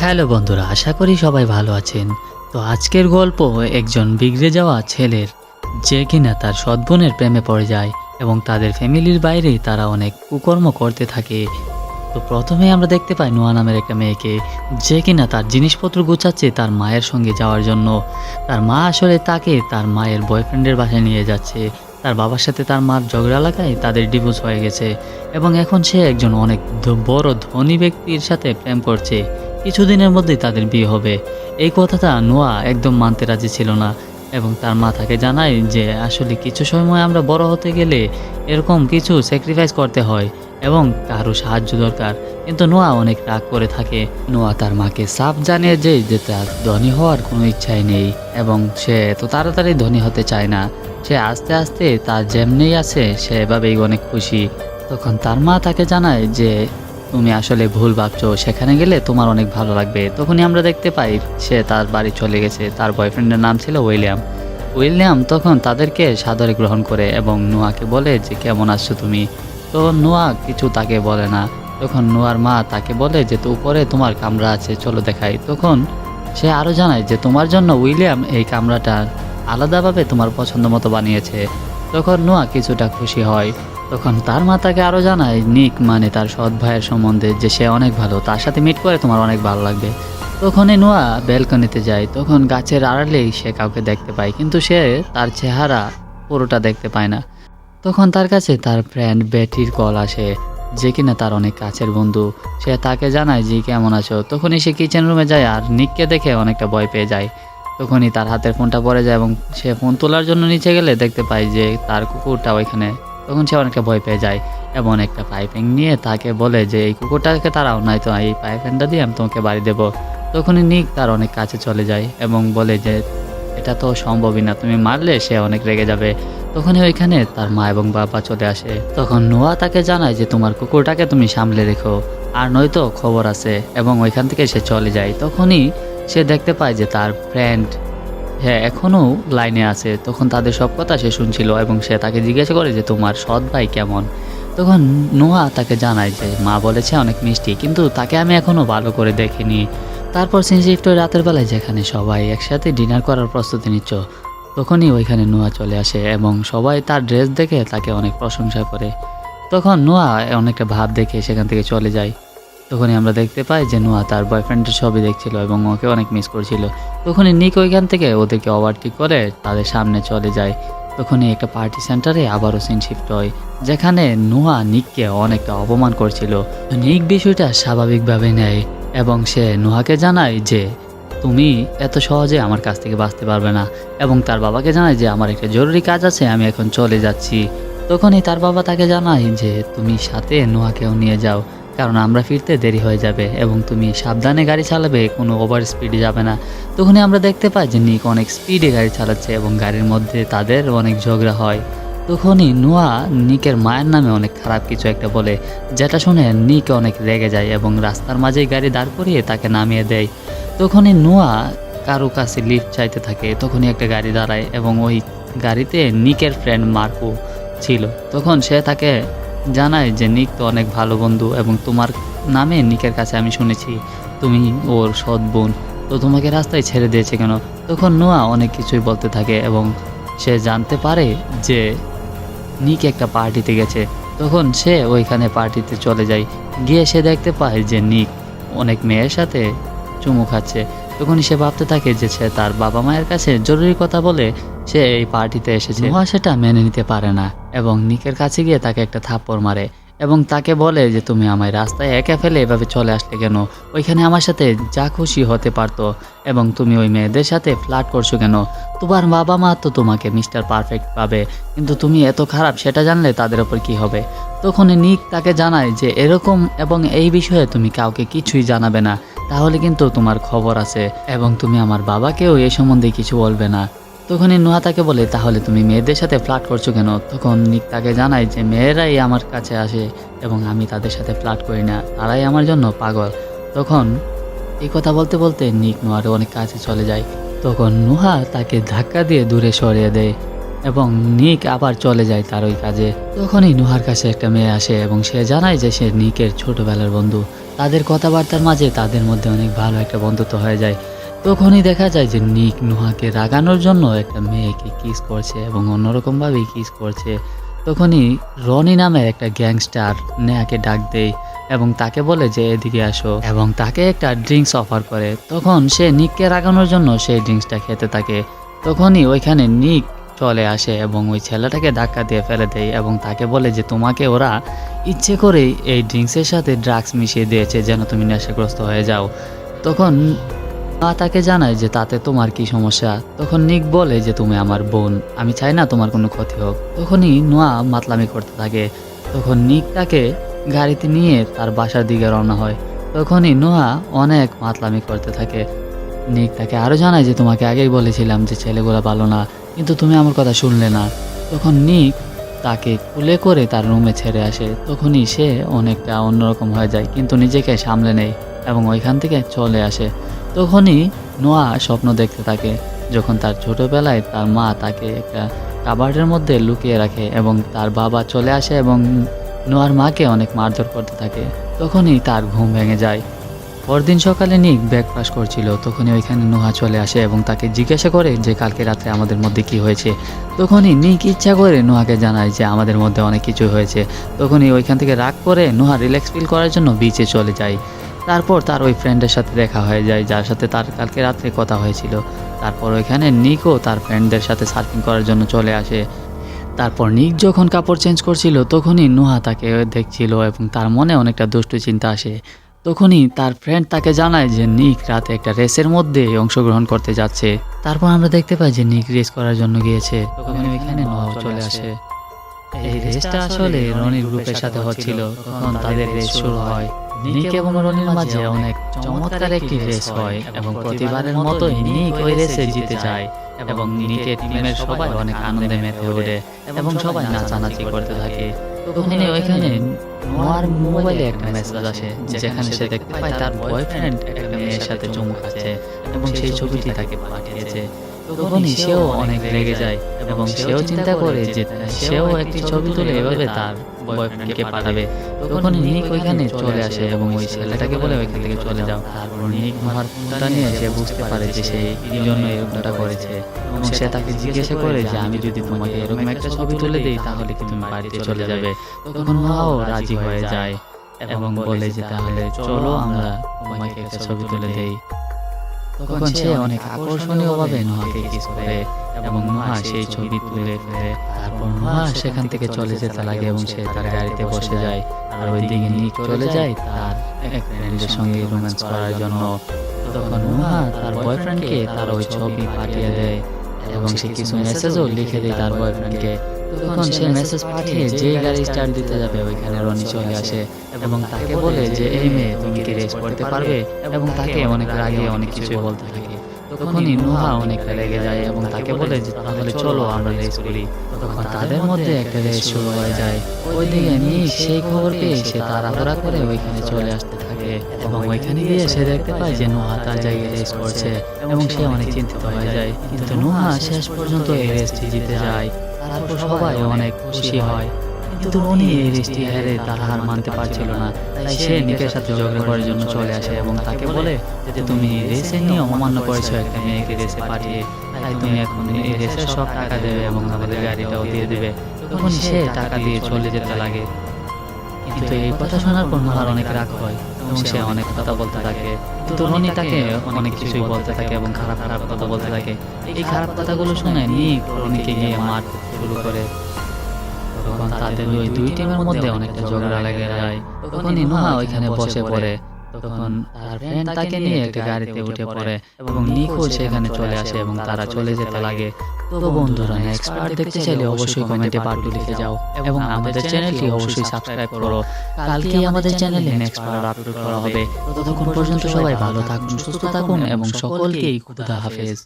Hello বন্ধুরা, আশা করি সবাই ভালো আছেন। তো আজকের গল্প একজন বিগড়ে যাওয়া ছেলের, যে কিনা তার সদ্বোনের প্রেমে পড়ে যায় এবং তাদের ফ্যামিলির বাইরে তারা অনেক কুকর্ম করতে থাকে। তো প্রথমে আমরা দেখতে পাই নোয়া নামের একটা মেয়েকে, যে কিনা তার জিনিসপত্র গুছাচ্ছে তার মায়ের সঙ্গে যাওয়ার জন্য। তার মা আসলে তাকে তার মায়ের বয়ফ্রেন্ডের বাসায় নিয়ে যাচ্ছে। তার বাবার সাথে তার মার ঝগড়া লাগায় তাদের ডিভোর্স হয়ে গেছে এবং এখন সে একজন অনেক বড় ধনী ব্যক্তির সাথে প্রেম করছে। কিছুদিনের মধ্যেই তাদের বিয়ে হবে। এই কথাটা নোয়া একদম মানতে রাজি ছিল না এবং তার মা তাকে জানায় যে আসলে কিছু সময় আমরা বড় হতে গেলে এরকম কিছু স্যাক্রিফাইস করতে হয় এবং কারও সাহায্য দরকার। কিন্তু নোয়া অনেক রাগ করে থাকে। নোয়া তার মাকে সাফ জানিয়ে যে যে তার ধনী হওয়ার কোনো ইচ্ছাই নেই এবং সে এত তাড়াতাড়ি ধনী হতে চায় না। সে আস্তে আস্তে তার যেমনি আছে সে এভাবেই অনেক খুশি। তখন তার মা তাকে জানায় যে তুমি আসলে ভুল ভাবছ, সেখানে গেলে তোমার অনেক ভালো লাগবে। তখনই আমরা দেখতে পাই, সে তার বাড়ি চলে গেছে। তার বয়ফ্রেন্ডের নাম ছিল উইলিয়াম। উইলিয়াম তখন তাদেরকে সাদরে গ্রহণ করে এবং নোয়াকে বলে যে, কেমন আছো তুমি? তো নোয়া কিছু তাকে বলে না। তখন নোয়ার মা তাকে বলে যে, তো উপরে তোমার কামরা আছে, চলো দেখাই। তখন সে আরও জানায় যে, তোমার জন্য উইলিয়াম এই কামরাটা আলাদাভাবে তোমার পছন্দ মতো বানিয়েছে। তখন নোয়া কিছুটা খুশি হয়। তখন তার মা তাকে আরও জানায় নিক মানে তার সৎ ভাইয়ের সম্বন্ধে যে সে অনেক ভালো, তার সাথে মিট করে তোমার অনেক ভালো লাগবে। তখনই নোয়া ব্যালকনিতে যায়, তখন গাছের আড়ালেই সে কাউকে দেখতে পায়, কিন্তু সে তার চেহারা পুরোটা দেখতে পায় না। তখন তার কাছে তার ফ্রেন্ড বেটির কল আসে, যে কিনা তার অনেক কাছের বন্ধু, সে তাকে জানায় যে কেমন আছো? তখনই সে কিচেন রুমে যায় আর নিককে দেখে অনেকটা ভয় পেয়ে যায়। তখনই তার হাতের ফোনটা পড়ে যায় এবং সে ফোন তোলার জন্য নিচে গেলে দেখতে পায় যে তার কুকুরটা ওইখানে তখন সে অনেকটা ভয় পেয়ে যায়। এবং একটা পাইপিং নিয়ে তাকে বলে যে, এই কুকুরটাকে তারাও নাই তো এই পাইপিংটা দিয়ে আমি তোমাকে বাড়ি দেবো। তখনই নিক তার অনেক কাছে চলে যায় এবং বলে যে, এটা তো সম্ভবই না, তুমি মারলে সে অনেক রেগে যাবে। তখনই ওইখানে তার মা এবং বাবা চলে আসে। তখন নোয়া তাকে জানায় যে, তোমার কুকুরটাকে তুমি সামলে রেখো, আর নয়তো খবর আছে। এবং ওইখান থেকে সে চলে যায়। তখনই সে দেখতে পায় যে, তার ফ্রেন্ড হ্যাঁ এখনও লাইনে আছে। তখন তাদের সব কথা সে শুনছিল এবং সে তাকে জিজ্ঞাসা করে যে, তোমার সৎ ভাই কেমন? তখন নোয়া তাকে জানায় যে, মা বলেছে অনেক মিষ্টি, কিন্তু তাকে আমি এখনও ভালো করে দেখিনি। তারপর সিন শিফট রাতের বেলায় যেখানে সবাই একসাথে ডিনার করার প্রস্তুতি নিচ্ছ, তখনই ওইখানে নোয়া চলে আসে এবং সবাই তার ড্রেস দেখে তাকে অনেক প্রশংসা করে। তখন নোয়া অনেকটা ভাব দেখে সেখান থেকে চলে যায়। তখনই আমরা দেখতে পাই যে নোয়া তার বয়ফ্রেন্ডের ছবি দেখছিল এবং ওকে অনেক মিস করছিল। তখনই নিক ওইখান থেকে ওদেরকে ওভারটেক করে তাদের সামনে চলে যায়। তখনই একটা পার্টি সেন্টারে আবারও সিন শিফট হয়, যেখানে নোয়া নিককে অনেকটা অপমান করছিল। নিক বিষয়টা স্বাভাবিকভাবে নেয় এবং সে নোহাকে জানায় যে, তুমি এত সহজে আমার কাছ থেকে বাঁচতে পারবে না। এবং তার বাবাকে জানায় যে, আমার একটা জরুরি কাজ আছে, আমি এখন চলে যাচ্ছি। তখনই তার বাবা তাকে জানায় যে, তুমি সাথে নোহাকেও নিয়ে যাও। কারণ আমরা ফিরতে দেরি হয়ে যাবে এবং তুমি সাবধানে গাড়ি চালাবে, কোনো ওভার স্পিডে যাবে না। তখনই আমরা দেখতে পাই যে নিক অনেক স্পিডে গাড়ি চালাচ্ছে এবং গাড়ির মধ্যে তাদের অনেক ঝগড়া হয়। তখনই নোয়া নিকের মায়ের নামে অনেক খারাপ কিছু একটা বলে, যেটা শুনে নিক অনেক রেগে যায় এবং রাস্তার মাঝেই গাড়ি দাঁড় করিয়ে তাকে নামিয়ে দেয়। তখনই নোয়া কারও কাছে লিফট চাইতে থাকে, তখনই একটা গাড়ি দাঁড়ায় এবং ওই গাড়িতে নিকের ফ্রেন্ড মার্কো ছিল। তখন সে তাকে জানায় যে, নিক তো অনেক ভালো বন্ধু এবং তোমার নামে নিকের কাছে আমি শুনেছি। তুমি ওর সৎ বোন। তো তোমাকে রাস্তায় ছেড়ে দিয়েছে কেন? তখন নোয়া অনেক কিছুই বলতে থাকে এবং সে জানতে পারে যে, নিক একটা পার্টিতে গেছে। তখন সে ওইখানে পার্টিতে চলে যায়। গিয়ে সে দেখতে পায় যে, নিক অনেক মেয়ের সাথে চুমু খাচ্ছে। তখনই সে ভাবতে থাকে যে, সে তার বাবা মায়ের কাছে জরুরি কথা বলে সে এই পার্টিতে এসেছে। নোয়া সেটা মেনে নিতে পারে না এবং নিকের কাছে গিয়ে তাকে একটা থাপ্পড় মারে এবং তাকে বলে যে, তুমি আমায় রাস্তায় একা ফেলে এভাবে চলে আসলে কেন? ওইখানে আমার সাথে যা খুশি হতে পারতো এবং তুমি ওই মেয়েদের সাথে ফ্লার্ট করছ কেন? তোমার বাবা মা তো তোমাকে মিস্টার পারফেক্ট পাবে, কিন্তু তুমি এত খারাপ সেটা জানলে তাদের ওপর কি হবে? তখন নিক তাকে জানায় যে, এরকম এবং এই বিষয়ে তুমি কাউকে কিছুই জানাবে না, তাহলে কিন্তু তোমার খবর আছে এবং তুমি আমার বাবাকেও এ সম্বন্ধে কিছু বলবে না। তখনই নোয়া তাকে বলে, তাহলে তুমি মেয়েদের সাথে ফ্লার্ট করছ কেন? তখন নিক তাকে জানায় যে, মেয়েরাই আমার কাছে আসে এবং আমি তাদের সাথে ফ্লার্ট করি না, তারাই আমার জন্য পাগল। তখন এই কথা বলতে বলতে নিক নোয়ার অনেক কাছে চলে যায়। তখন নুহা তাকে ধাক্কা দিয়ে দূরে সরিয়ে দেয় এবং নিক আবার চলে যায় তার ওই কাজে। তখনই নুহার কাছে একটা মেয়ে আসে এবং সে জানায় যে, সে নিকের ছোটবেলার বন্ধু। তাদের কথাবার্তার মাঝে তাদের মধ্যে অনেক ভালো একটা বন্ধুত্ব হয়ে যায়। তখনই দেখা যায় যে নিক নোহাকে রাগানোর জন্য একটা মেয়েকে কিস করছে এবং অন্যরকমভাবেই কিস করছে। তখনই রনি নামের একটা গ্যাংস্টার নেহাকে ডাক দেয় এবং তাকে বলে যে, এদিকে আসো। এবং তাকে একটা ড্রিঙ্কস অফার করে। তখন সে নিককে রাগানোর জন্য সেই ড্রিঙ্কসটা খেতে থাকে। তখনই ওইখানে নিক চলে আসে এবং ওই ছেলেটাকে ধাক্কা দিয়ে ফেলে দেয় এবং তাকে বলে যে, তোমাকে ওরা ইচ্ছে করেই এই ড্রিঙ্কসের সাথে ড্রাগস মিশিয়ে দিয়েছে, যেন তুমি নেশাগ্রস্ত হয়ে যাও। তখন মা তাকে জানায় যে তাতে তোমার কি সমস্যা? তখন নিক বলে যে তুমি আমার বোন, আমি চাই না তোমার কোনো ক্ষতি হোক। তখনই নোয়া মাতলামি করতে থাকে। তখন নিক তাকে গাড়িতে নিয়ে তার বাসার দিকে রওনা হয়। তখনই নোয়া অনেক মাতলামি করতে থাকে। নিক তাকে আরও জানায় যে তোমাকে আগেই বলেছিলাম যে ছেলেগুলো ভালো না, কিন্তু তুমি আমার কথা শুনলে না। তখন নিক তাকে কুলে করে তার রুমে ছেড়ে আসে। তখনই সে অনেকটা অন্যরকম হয়ে যায়, কিন্তু নিজেকে সামলে নেয় এবং ওইখান থেকে চলে আসে। তখনই নোয়া স্বপ্ন দেখতে থাকে, যখন তার ছোটবেলায় তার মা তাকে একটা কাবার্ডের মধ্যে লুকিয়ে রাখে এবং তার বাবা চলে আসে এবং নোয়ার মাকে অনেক মারধর করতে থাকে। তখনই তার ঘুম ভেঙে যায়। পরদিন সকালে নিক ব্রেকফাস্ট করছিল, তখনই ওইখানে নোহা চলে আসে এবং তাকে জিজ্ঞাসা করে যে কালকে রাত্রে আমাদের মধ্যে কি হয়েছে। তখনই নিক ইচ্ছা করে নোহাকে জানায় যে আমাদের মধ্যে অনেক কিছু হয়েছে। তখনই ওইখান থেকে রাগ করে নোহা রিল্যাক্স ফিল করার জন্য বিচে চলে যায়। তারপর তার ওই ফ্রেন্ডের সাথে দেখা হয়ে যায়, যার সাথে তার কালকে রাত্রে কথা হয়েছিল। তারপর ওইখানে নিকও তার ফ্রেন্ডদের সাথে সার্ফিং করার জন্য চলে আসে। তারপর নিক যখন কাপড় চেঞ্জ করছিল, তখনই নোহা তাকে দেখছিল এবং তার মনে অনেকটা দুষ্টু চিন্তা আসে। তখনই তার ফ্রেন্ড তাকে জানায় যে নিক রাতে একটা রেসের মধ্যে অংশগ্রহণ করতে যাচ্ছে। তারপর আমরা দেখতে পাই যে নিক রেস করার জন্য গিয়েছে। তখনই ওইখানে নোহাও চলে আসে। এই রেসটা আসলে রনির গ্রুপের সাথে হচ্ছিল তখন তাদের রেস শুরু হয়। নিক এবং রনির মাঝে অনেক চমৎকার একটি রেস হয় এবং প্রতিবারের মতোই নিক ওই রেসে জিতে যায় এবং নিকের টিমের সবাই অনেক আনন্দে মেতে ওঠে এবং সবাই নাচানাচি করতে থাকে। তখনই ওইখানে নোয়ার মোবাইলে একটা মেসেজ আসে যেখানে সে দেখতে পায় তার বয়ফ্রেন্ড একটা মেয়ের সাথে চুমু খাচ্ছে এবং সেই ছবিটি তাকে পাঠিয়েছে। তখনই সেও অনেক রেগে যায় এবং সেও চিন্তা করে যে সেও একটি ছবি তুলে এভাবে তার বয়ফ্রেন্ডকে পাঠাবে। তখন নিক ওইখানে চলে আসে এবং ওই ছেলেটাকে বলে, ওইখান থেকে চলে যাও। তারপর নিক ফোনটা নিয়ে সে বুঝতে পারে যে সে এই জন্য এরকমটা করেছে এবং সে তাকে জিজ্ঞাসা করে যে, আমি যদি তোমাকে এরকম একটা ছবি তুলে দিই, তাহলে কি তুমি বাড়িতে চলে যাবে? তখন নোহাও রাজি হয়ে যায় এবং বলে যে, তাহলে চলো আমরা তোমাকে একটা ছবি তুলে দেই। তখন সে অনেক আকর্ষণীয়ভাবে নোহাকে কিস করে এবং নোহা সেই ছবি তুলে ফেলে। তারপর নোহা সেখান থেকে চলে যেতে লাগে এবং সে তার গাড়িতে বসে যায়। আর ওই ওইদিকে নিক চলে যায় তার এক ফ্রেন্ডের সঙ্গে রোম্যান্স করার জন্য। তখন নোহা তার বয়ফ্রেন্ডকে তার ওই ছবি পাঠিয়ে দেয় এবং সে কিছু মেসেজও লিখে দেয় তার বয়ফ্রেন্ডকে তখন সে মেসেজ পাঠিয়ে যে গাড়ি স্টার্ট দিতে যাবে ওইখানে রনি চলে আসে এবং তাকে বলে যে এই মেয়ে তুমি কি রেস করতে পারবে? এবং তাকে অনেক রাগিয়ে অনেক কিছু বলতে থাকে। তখনই নুহা অনেক রেগে যায় এবং তাকে বলে যে তাহলে চলো আমরা রেস করি। তখন তাদের মধ্যে একটা রেস শুরু হয়ে যায়। ওইদিকে নিয়ে সেই খবর পেয়ে সে তাড়াহুড়া করে ওইখানে চলে আসতে থাকে। এবং ওইখানে গিয়ে সে দেখতে পায় যে নুহা তার জায়গায় রেস করছে এবং সে অনেক চিন্তিত হয়ে যায় কিন্তু নুহা শেষ পর্যন্ত এই রেসটি জিতে যায় তারপর সবাই অনেক খুশি হয়। কিন্তু রনি এই রেসটি হেরে তার হার মানতে পারছিল না। তাই সে নিকের সাথে ঝগড়া করার জন্য চলে আসে এবং তাকে বলে যে তুমি রেসের নিয়ম অমান্য করেছ একটা মেয়েকে রেসে পাঠিয়ে। তাই তুমি এখন এই রেসের সব টাকা দেবে এবং আমাদের গাড়িটাও দিয়ে দেবে। তখন সে টাকা দিয়ে চলে যেতে লাগে। কিন্তু এই কথা শোনার পর নোহার অনেক রাগ হয়। এবং সে অনেক কথা বলতে থাকে। তাকে অনেক কিছুই বলতে থাকে এবং খারাপ খারাপ কথা বলতে থাকে। এই খারাপ কথাগুলো শুনে নিক গিয়ে শুরু করে। তখন তাদের ওই দুই টিমের মধ্যে অনেকটা ঝগড়া লেগে যায়। তখনই নোহা ওইখানে বসে পড়ে। তখন তার ফ্রেন্ড তাকে নিয়ে একটা গাড়িতে উঠে পড়ে এবং নিখো সেখানে চলে আসে এবং তারা চলে যেতে লাগে। তো বন্ধুরা নেক্সট পার্ট দেখতে চাইলে অবশ্যই কমেন্টে পার্টটি লিখে যাও এবং আমাদের চ্যানেলটি অবশ্যই সাবস্ক্রাইব করো। কালকেই আমাদের চ্যানেলে নেক্সট পার্ট আপলোড করা হবে। ততক্ষণ পর্যন্ত সবাই ভালো থাকুন সুস্থ থাকুন এবং সকলকেই খুদা হাফেজ।